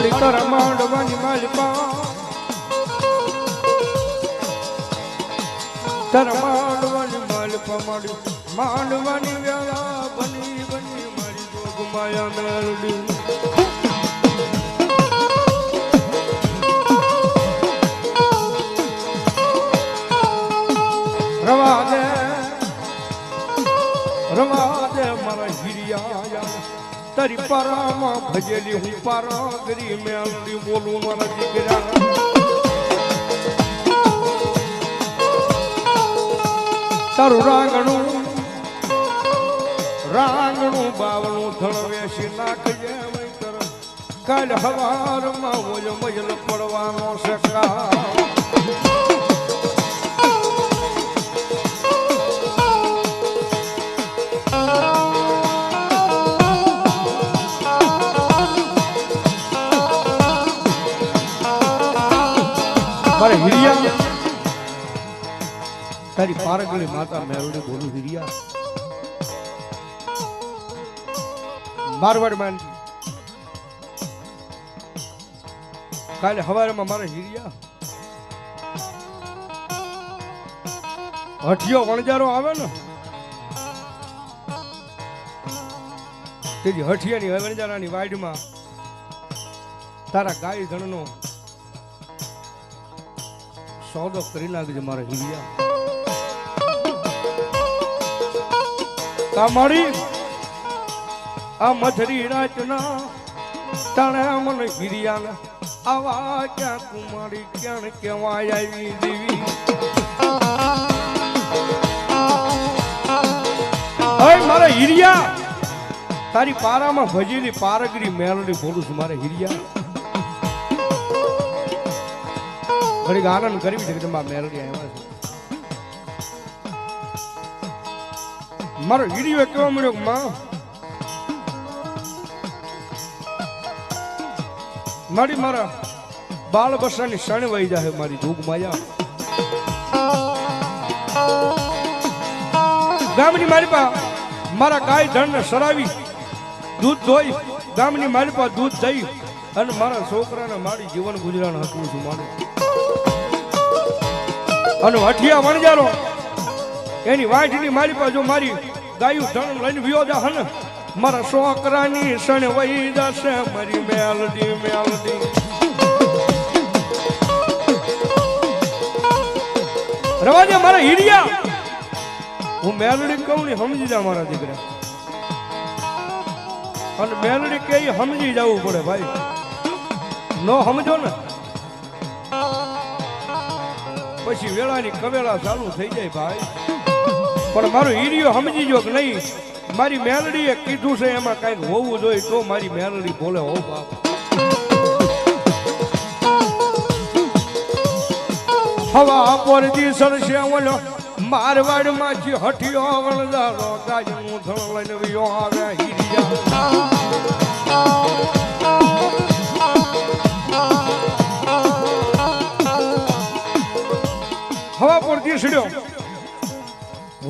મારી તારા માંડવાની માલિપા તારા માંડવાની માલિપા મારી માંડવાની વેળા બની બની મારી જોગ માયા મેળવી રવા દે રવા દે મારા હિરિયા તારી પરામાં ભજેલી હું પારા મેં મેળવી બોલું મારા દીકરા. તારું રાંગણું રાંગણું બાવણું ધણ વેસી નાખજે કાલ હવારમાં મજલ પડવાનો સકા મારે હિરિયા? તારી પારગળી માતા મેળવડી બોલું હિરિયા. મારવાડ માન કાલે હવારમાં મારે હિરિયા. હઠિયો વણજારો આવે ને તેથી હઠિયાની વણજારાની વાડીમાં તારા ગાય ધણનો સોદો કરી નાખજો મારા હિરિયા તમારી આ મધરી રાતના તણે મને હિરિયાને આવા ક્યાં કુમારી, ક્યાં કેવાય આવી દેવી. ઓય મારા હિરિયા તારી પારામાં ભજેલી પારગરી મેલડી બોલું છું મારા હિરિયા ઘડીક આનંદ કરવી કે મેલડી આવ્યા છે. મારો હિરિયો કેવો મળ્યો માં? મારી મારા બાળ બસાની શણ વહી જાય મારી ધૂપ માયા. ગામની મારી પા મારા ગાય ધણને સરાવી, દૂધ ધોઈ, ગામની મારી પા દૂધ દઈ અને મારા છોકરાને મારી જીવન ગુજરાન હતું છું મારું અને હઠિયા વણજારો. એની વાંઠની મારી પાસે મારી ગાયું ધણ લઈને વિયો જા હન. મારા છોકરાની સણ વહી જશે, મારી મેલડી મેલડી. રવાજે મારા હીરિયા. હું મેલડી કહું ને સમજી જા મારા દીકરા. અને મેલડી કે સમજી જવું પડે ભાઈ. નો સમજો ને. પછી વેળાની કવેળા ચાલુ થઈ જાય ભાઈ. પણ મારો હીરિયો સમજી જો કે નહીં, મારી મેલડીએ કીધું છે એમાં કાંઈક હોવું જોઈએ તો મારી મેલડી બોલે, હો બાપ. હવા પર દીસર છે ઓલો મારવાડમાંથી હઠિયો વણદારો ગાજનું ધણ લઈને વિયો આવે હીરિયા.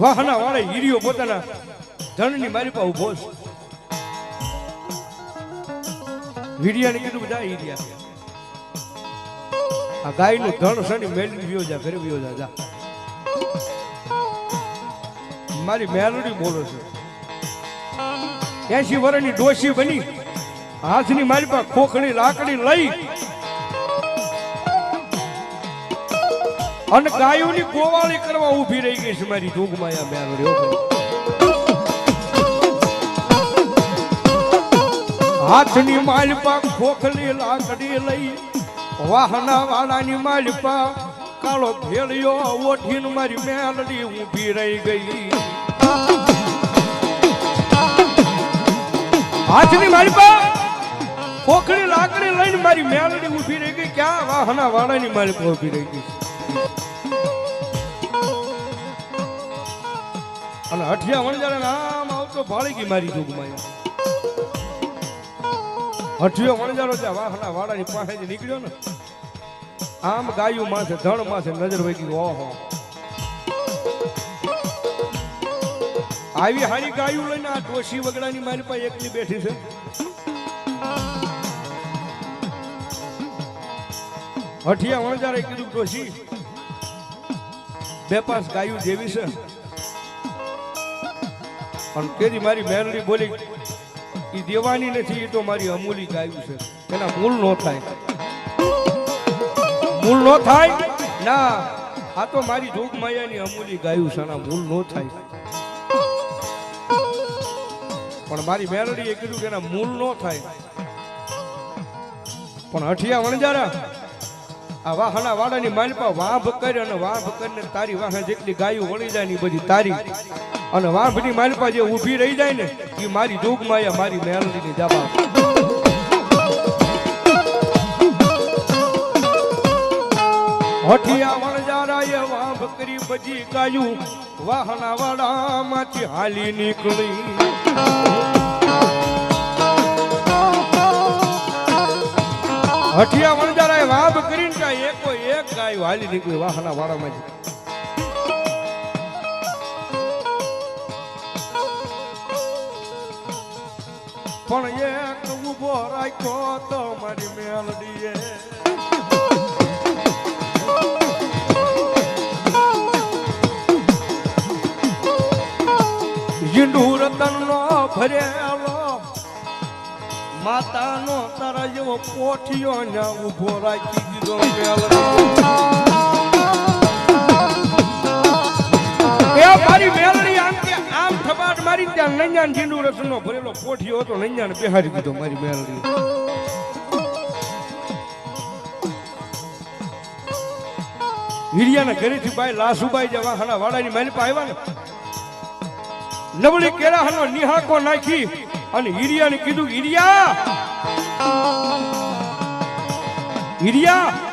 વાહના વાળે હીરીઓ પોતાના ધણની મારી પાસે ઊભો છે. હીરિયાને કીધું બધા હીરિયા. આ ગાયનું ધણ સણી મેળવી વિયો જા ઘરે વિયો જા. મારી મેલડી બોલો છે. એસી વર્ષની ડોશી બની, હાથની મારી પાસે ખોખડી લાકડી લઈ અને ગાયોની ગોવાળી કરવા ઊભી રહી ગઈ છે મારી જોગમાં આ મેલડી હો હાથની માલપા ખોખલી લાકડી લઈ, વાહના વાળાની માલપા કાળો ભેળિયો ઓઠીને મારી મેલડી ઊભી રહી ગઈ. હાથની માલપા ખોખલી લાકડી લઈને મારી મેલડી ઊભી રહી ગઈ. ક્યાં? વાહના વાળાની માલપા ઊભી રહી ગઈ અને હઠિયા વણજારા આમ આવતો ભાળી ગઈ મારી જોગમાં હઠિયો વણજારો ત્યાં વાહના વાળાની પાસેથી નીકળ્યો ને, આમ ગાયું માથે, ધણ માથે નજર વહી ગઈ ઓહો. આવી હારી ગાયું લઈને આ ડોશી વગડાની મારી પાસે એકલી બેઠી છે. હઠિયા વણજારે કીધું, ડોશી બે પાંચ ગાયું જેવી છે. અને તેથી મારી મેલડી બોલી એ દેવાની નથી એ તો મારી અમૂલી ગાયું છે. એના મૂળ નો થાય. મૂળ નો થાય? ના, આ તો મારી જોગ માયાની અમૂલી ગાયું છે એના મૂળ નો થાય. પણ મારી મેરડીએ કીધું કે એના મૂળ નો થાય. પણ અઠિયા વણજારા, આ વાહના વાડાની માલપા વાંભ કરી અને વાંભ કરીને તારી વાહ જેટલી ગાયું વળી જાય ને બધી તારી. અને વાંભની માલપા જે ઊભી રહી જાય ને એ મારી જોગ માયા મારી મેરડીની જાબા હઠિયા વણજારાએ વા બકરી બજી ગાયું, વાહના વાડામાંથી હાલી નીકળી. હઠિયા વણજારાએ વાંભ કરીને એકો એક ગાયું હાલી નીકળી વાહના વાડામાંથી. પણ એક ઊભો રાખ્યો તો મારી મેલડીએ. ઝીંડુ રતન નો ભરેલો માતાનો તારા જેવો પોઠિયો ને ઊભો રાખી દીધો મેલડી. મારી મેલડી મારી ત્યાં નૈયાન ઢીંડુ રતન નો ભરેલો પોઠિયો હતો, નૈયાન બિહારી દીધો મારી મેલડી. હિરિયાના ઘરેથી ભાઈ લાસુભાઈ જવા હના વાડાની મારી પાસે આવ્યા ને, નબળી કેળાનો નિહાકો નાખી અને હિરિયાને કીધું, હિરિયા! હિરિયા!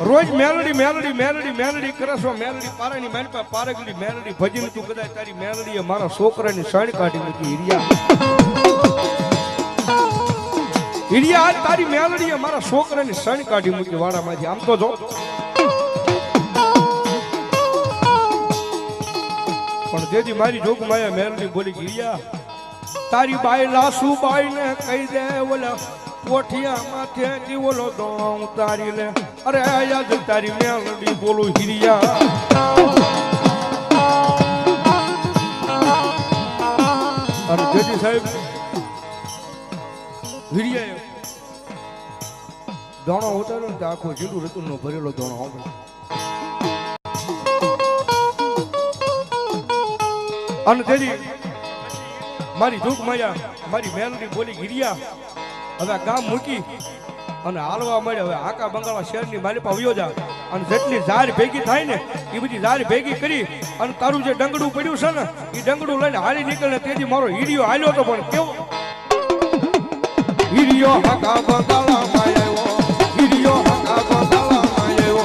રોજ મેલડી મેલડી મેલડી મેલડી કરશો મેલડી પારાની મારી પાસે પારગડી, મેલડી ભજન તું કદાચ તારી મેલડીએ મારા છોકરાની સાણ કાઢી મૂકી હિરિયા હિરિયા આજ તારી મેલડીએ મારા છોકરાની સાણ કાઢી મૂકી વાડામાંથી. આમ તો જો. પણ જેથી મારી જોગ માયા મેરડી બોલી ગિરિયા તારી બાઈ લાસુ બાઈ ને કહી દે ઓલા પોઠિયા માથે જીવલો ઓલો ઉતારી લે. અરે આજ તારી મેલડી બોલું હિરિયા. અરે જેજી સાહેબ હિરિયા દોણો ઉતાર્યો ને આખો જીડું રતું નો ભરેલો દોણો હતો અને તેજી, મારી દુઃખ માયા, મારી મેલડી બોલી ગિરિયા હવે ગામ મૂકી અને હાલવા મળ્યા હવે આકા બંગાળા શહેરની માલિપા વયો જા. અને જેટલી ઝાર ભેગી થાય ને એ બધી ઝાર ભેગી કરી અને તારું જે ડંગડું પડ્યું છે ને એ ડંગડું લઈને હાલી નીકળે. તેથી મારો હીરિયો હાલ્યો તો પણ કેવો? હીરિયો આકા બંગાળામાં આવ્યો. હીરિયો આકા બંગાળામાં આવ્યો.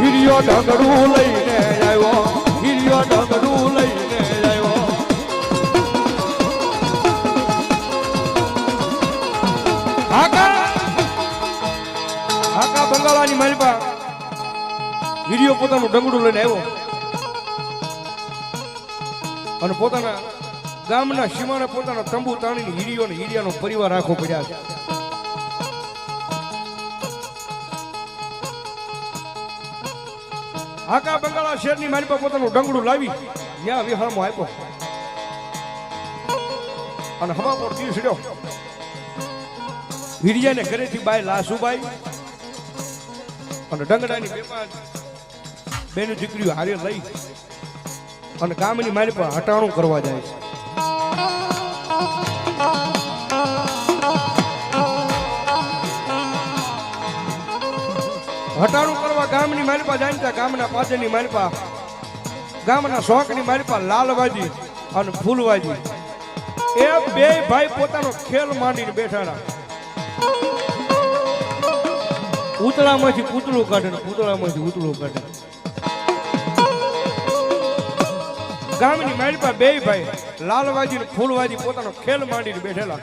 હિરિયો પોતાનું ડંગડું લઈને આવ્યો. અને પોતાના ગામના સીમાને પોતાના તંબુ તાણીને હિરિયો અને હિરિયાનો પરિવાર આખો પડ્યા છે. આકા બંગાળા શહેરની મારી પાસે પોતાનું ડંગડું લાવી ત્યાં વિહારમાં આપ્યો. અને હવા પર તીર હીડિયા ને ઘરેથી બાય લાસુબાઈ અને ડંગડાની બે બેનું દીકરીઓ હારે લઈ અને ગામની મારી પર હટાણું કરવા જાય છે. હટાણું કરવા ગામની માલપા જાણતા ગામના પાછળની માલપા ગામના શોખની માલપા લાલવાજી અને ફૂલવાજી એ બે ભાઈ પોતાનો ખેલ માંડીને બેઠા ઉતળામાંથી પૂતળું કાઢે પૂતળામાંથી ઉતળું કાઢે. ગામની માલિપા બે ભાઈ, લાલવાજી ને ફૂલવાજી પોતાનો ખેલ માંડીને બેઠેલા.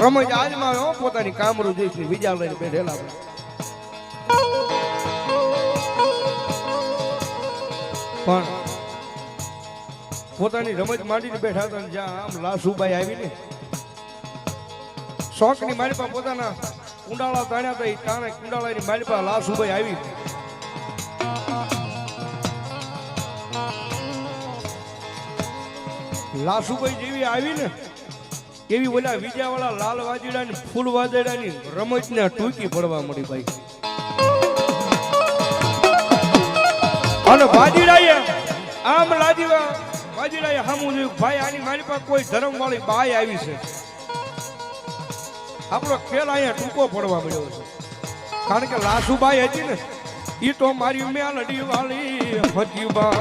રમજ આજમાં પોતાની કામરું જઈશ વિજા લઈને બેઠેલા. પણ પોતાની રમત માંડીને બેઠા હતા જ્યાં આમ લાસુભાઈ આવીને શોખની મારી પાસે પોતાના કુંડાળા તાણ્યા હતા એ તાણે કુંડાળાની મારી પાસે લાસુભાઈ આવી. લાસુભાઈ જેવી આવી ને એવી ઓલા વિજાવાળા લાલ વાજડા ની ફૂલ વાજડા ની રમત ને ટૂંકી પડવા મળી ભાઈ. અને વાજીડાએ આમ લાજીવા વાજીડાએ હામું જોયું, ભાઈ, આની મારી પાસે કોઈ ધર્મ વાળી બાય આવી છે. આપણો ખેલ અહીંયા ટૂંકો પડવા મળ્યો છે. કારણ કે લાસુભાઈ હતી ને એ તો મારી મેલડી વાળી હતી બા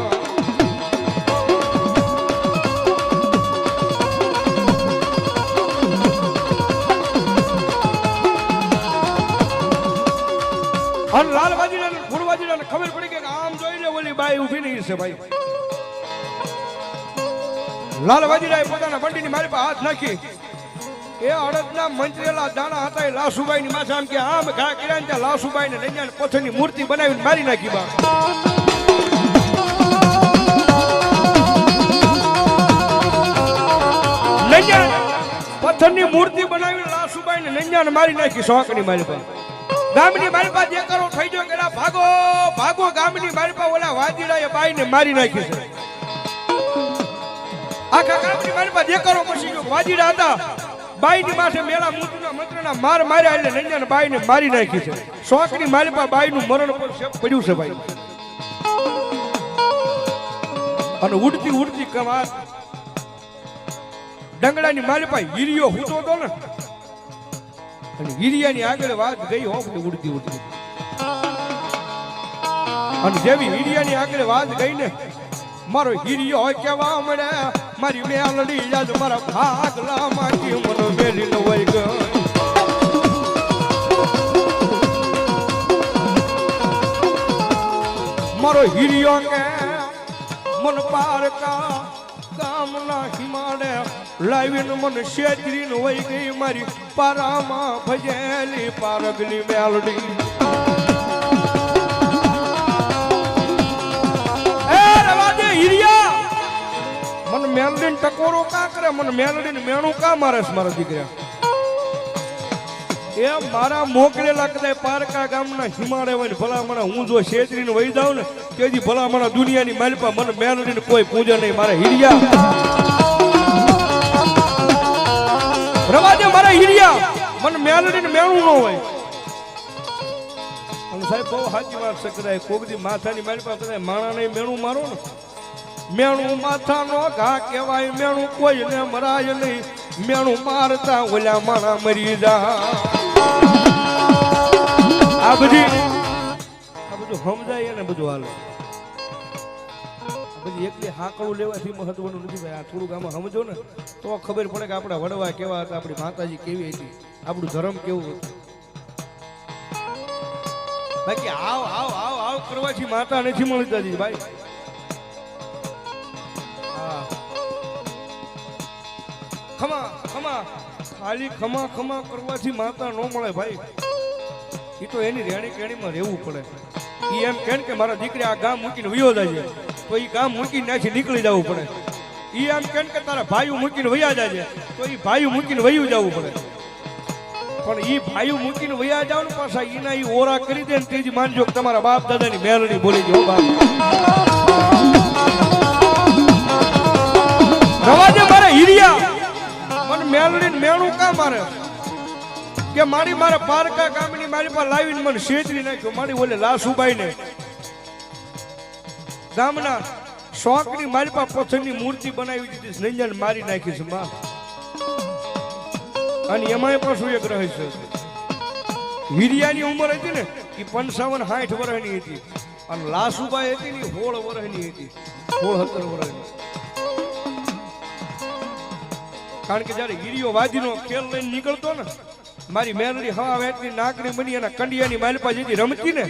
અને લાલ વાજીડા ને ફૂલ વાજીડા ને ખબર પડી કે આમ જોઈને ઓલી બાઈ ઊભી નહીં છે ભાઈ. લાલ રાય પોતાના બંડીની મારી પાસે હાથ નાખી. એ અડદના મંત્રેલા દાણા હતા એ લાસુબાઈ ની માથે આમ કે આમ ઘા કર્યા ને ત્યાં લાસુબાઈ ને નૈયા પથ્થરની મૂર્તિ બનાવીને મારી નાખી બા. પથ્થરની મૂર્તિ બનાવીને લાસુબાઈ ને નૈયા મારી નાખી શોખની મારી પાસે. ગામની મારી પાસે જે કરો થઈ ગયો કે ભાગો ભાગો ગામની મારી પાસે ઓલા વાજીડાએ બાઈને મારી નાખી છે. આખા ગામની મારી પાસે જે કરો પછી ગયો વાજીડા હતા, બાઈની માથે મેળા મૂતના મંત્રના માર માર્યા એટલે નૈયાને બાઈને મારી નાખી છે. શોખની મારી પાસે બાઈનું મરણ શેપ પડ્યું છે ભાઈ. અને ઉડતી ઉડતી કમાત ડંગડાની મારી પાસે હીરિયો હૂતો હતો ને અને હીરિયાની આગળ વાત ગઈ હોમ ને ઉડતી ઉડતી. અને જેવી હીરિયાની આગળ વાત ગઈ ને મારો હીરિયો કેવા મળે, મારી મેલડી યાદ મારા ભાગલા માંથી મને મેલી લવાઈ ગઈ મારો હીરિયો કે, મન પારકા કામના હિમાડે લાવીને મન શેતરીને વહી ગઈ મારી પારામાં ભજેલી પારગલી મેલડી. મન મેલડીને ટકોરો કા કરે? મન મેલડીને મેણું કા મારે છે મારા એ મારા મોકલેલા કદાચ પારકા ગામના હિમાડે હોય ને ભલા મને હું જો શેતરીને વહી જાઉં ને તેથી ભલા મને દુનિયાની માલપા મને મેલડીને કોઈ પૂજે નહીં. મારા હીરિયા! હીરિયા મને મેલડીને મેણું ન હોય. સાહેબ, બહુ સાચી વાત છે કદાચ. કોકદી માથાની માલપા કદાચ માણા નહીં, મેણું મારો ને. મેણું માથાનો ઘા કહેવાય, મેણું કોઈને મરાય નહીં. મેણું મારતા ઓલા માણા મરી જા આ બધી આ બધું સમજાય ને બધું હાલે. આ એક બે હાંકડું લેવાથી મહત્વનું નથી ભાઈ. આ થોડુંક આમાં સમજો ને. તો ખબર પડે કે આપણા વડવા કેવા હતા, આપણી માતાજી કેવી હતી. આપણું ધર્મ કેવું હતું. બાકી આવ આવ આવ આવ કરવાથી માતા નથી મળતા જી ભાઈ. ખમા ખમા. ખાલી ખમા ખમા કરવાથી માતા ન મળે ભાઈ. એ તો એની રેણી કેણીમાં રહેવું પડે. એ એમ કે મારા દીકરી આ ગામ મૂકીને વયો જાય તો એ ગામ મૂકીને ત્યાંથી નીકળી જવું પડે. એ આમ કેમ કે તારા ભાઈઓ મૂકીને વયા જાય તો એ ભાઈઓ મૂકીને વયું જવું પડે. પણ એ ભાઈઓ મૂકીને વયા જાવ પાછા એના એ ઓરા કરી દે ને તેજી માનજો તમારા બાપ દાદાની મેલડી બોલી જો બાપ. રવાજે મારે હિરિયા. મને મેલડી મેણું કા મારે? કે મારી મારે પારકા ગામની મારી પાસે લાવીને મને શેતરી નાખ્યો, મારી ઓલે ઉભાઈ ને ગામના શોખની મારી પાસે પથ્થરની મૂર્તિ બનાવી દીધી છે. નંજન મારી નાખી છે માં અને એમાંય પાછું એક રહસ્ય છે. હીરિયાની ઉંમર હતી ને એ પંચાવન સાઠ વર્ષની હતી. અને લાસુબાઈ હતી ને સોળ વર્ષની હતી. સોળ સત્તર વર્ષની કારણ કે જયારે હીરિયો વાજીનો ખેલ લઈને નીકળતો ને, મારી મેલડી હવા વેટની નાકની બની એના કંડિયાની માલપા જેથી રમતી ને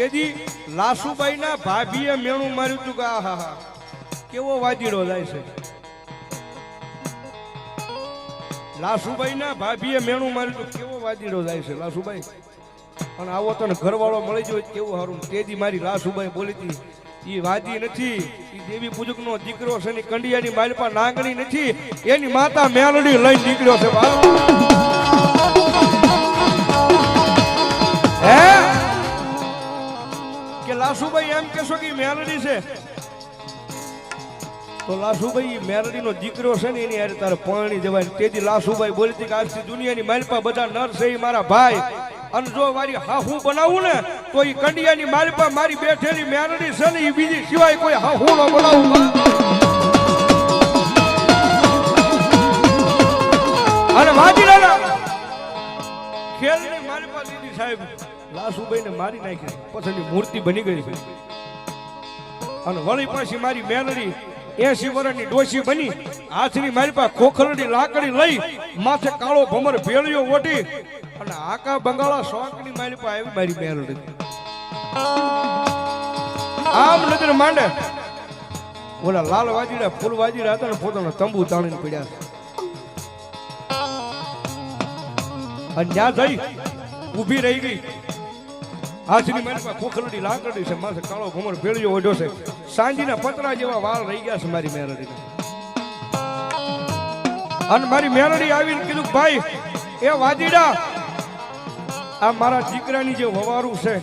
તેજી લાસુબાઈ ના ભાભીએ મેણું માર્યું તું કે, આ હા કેવો વાજીડો જાય છે. લાસુભાઈ ના ભાભીએ મેણું માર્યું તું કેવો વાજીડો જાય છે લાસુભાઈ અને આવો તને ઘરવાળો મળી જાય કેવું સારું તેજી મારી લાસુભાઈ બોલી હતી એ વાદી નથી એ દેવી પૂજક નો દીકરો છે એની કંડિયાની માલપા નાગણી નથી, એની માતા મેલડી લઈ નીકળ્યો છે હે? લાસુભાઈ એમ કહેશો કે મેલડી છે. તો લાસુભાઈ મેલડી નો દીકરો છે ને એની યાર તારે પરણી જવાય તેથી લાસુભાઈ બોલતી કે આજથી દુનિયાની માલપા બધા નર છે મારા ભાઈ. અને જો મારી હાહુ બનાવું ને, તો એ કંડિયાની માલપા મારી બેઠેલી મેલડી છે ને એ બીજી સિવાય કોઈ હાહુ ન બનાવું. અને વાજી ખેલની માલપા દીદી સાહેબ. લાસુભાઈને મારી નાખી. પછી મૂર્તિ બની ગઈ છે. અને વળી પાછી મારી મેલડી એસી વર્ષની ડોસી બની. હાથની મારી પાસે ખોખરડી, લાકડી લઈ માથે કાળો ભમર ભેળિયો ઓટી અને આકા બંગાળા શોખની મારી પાસે આવી મારી મેલડી. આમ નજર માંડે. ઓલા લાલ વાજીડા ફૂલ વાજીડા હતા ને પોતાનો તંબુ તાણીને પડ્યા અને ત્યાં જઈ ઊભી રહી ગઈ. હાથની મારી પાસે ખોખરડી લાકડી છે, માથે કાળો ઘુમર ભેળ્યો ઓઢ્યો છે. સાંજીના પતરા જેવા વાળ રહી ગયા છે મારી મેરડી અને મારી મેરડી આવીને કીધું, ભાઈ, એ વાજીડા આ મારા દીકરાની જે વવારું છે,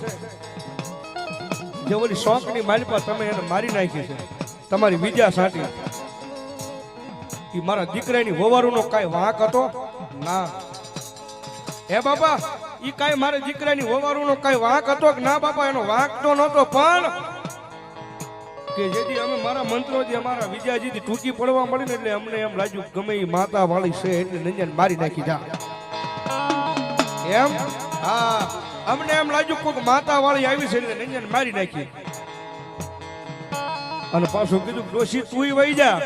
જે ઓલી શોખની માલિપા તમે એને મારી નાખી છે, તમારી વિદ્યા સાટી. એ મારા દીકરાની વવારુનો કાંઈ વાંક હતો? ના. એ બાપા ઈ કાંઈ મારા દીકરાની હોવારુનો કાંઈ વાંક હતો કે ના બાપા, એનો વાંક તો નહોતો, પણ કે જેથી અમે મારા મંત્રોથી અમારા વિજયાજીથી ટૂંકી પડવા મળીને એટલે અમને એમ લાગ્યું ગમે એ માતા વાળી છે એટલે નંજન મારી નાખી જા. એમ? હા. અમને એમ લાગ્યું કોઈક માતા વાળી આવી છે એટલે નંજન મારી નાખી. અને પાછું કીધું ડોશી તું વહી જા.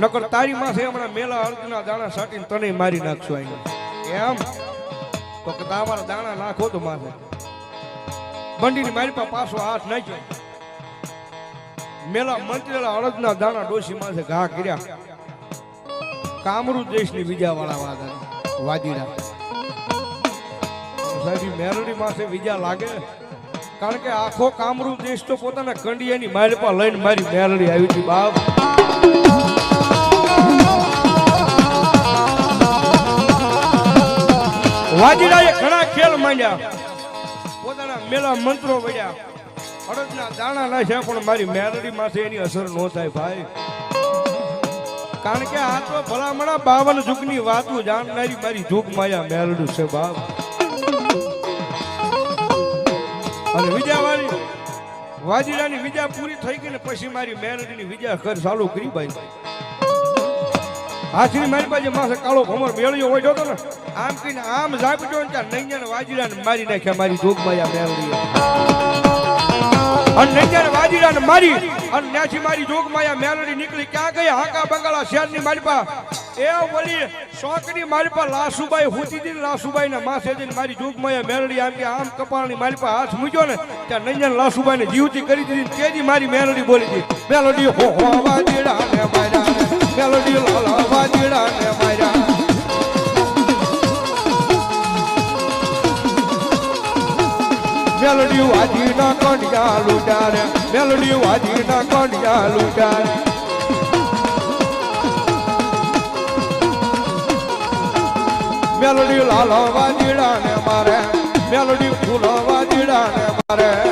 નકર તારી માથે હમણાં મેલા અર્જના દાણા સાટીને તને મારી નાખશું અહીંયા એમ? તો કે તમારા દાણા નાખો તો માથે. બંડીની મારી પાછો હાથ નાખ્યો. મેલા મંત્રેલા અડદના દાણા ડોસી માથે ઘા કર્યા. કામરૂ દેશની બીજા વાળા વાદા વાદીરા સાહેબ મેરડી માથે બીજા લાગે. કારણ કે આખો કામરૂ દેશ તો પોતાના કંડિયાની પર લઈને મારી મેરડી આવી હતી બાપ. વાજીડાએ ઘણા ખેલ માંડ્યા. પોતાના મેલા મંત્રો વળ્યા અડદના દાણા નાખ્યા, પણ મારી મેરડી માથે એની અસર ન થાય ભાઈ. કારણ કે આ તો ભલામણા બાવન જુગની વાતો જાણનારી મારી જુગ માયા મેરડું છે બાપ. અને વિજાવાળી વાજીડાની વિજા પૂરી થઈ ગઈ ને પછી મારી મેરડીની વિજા કર ચાલુ કરી ભાઈ. હાથની મારી પાસે માથે કાળો ભમર બેળ્યો હોય, જોતો ને, આમ કીને આમ ઝાપટ્યો ને ત્યાં નૈયાને વાજીડાને મારી નાખ્યા મારી જોગમાયા મેળવી અને નૈયાને વાજીડાને મારી, અને ત્યાંથી મારી જોગમાયા મેળવી નીકળી. ક્યાં ગઈ હાકા બંગાળા શહેરની મારી પાસે એ વળી શોકની મારી પાસે લાસુબાઈ હુતી હતી લાસુબાઈ ને માસે જઈને મારી જોગમાયા મેળવી આમ કે આમ કપાળની મારી પાસે હાથ મૂક્યો ને, ત્યાં નૈયાને લાસુબાઈને જીવતી કરી દીધી તેજી મારી મેળવી બોલી હતી. મેલોડી હો હો વાજીરા મેલડી લાલા વાંદડા ને માર્યા. મેલડી વાજી ના કોડિયા લૂટારે, મેલડી વાજી ના કોડિયા લૂટારે. મેલડી લાલા વાંદડા ને મારે, મેલડી ફૂલો વાંદડા ને મારે.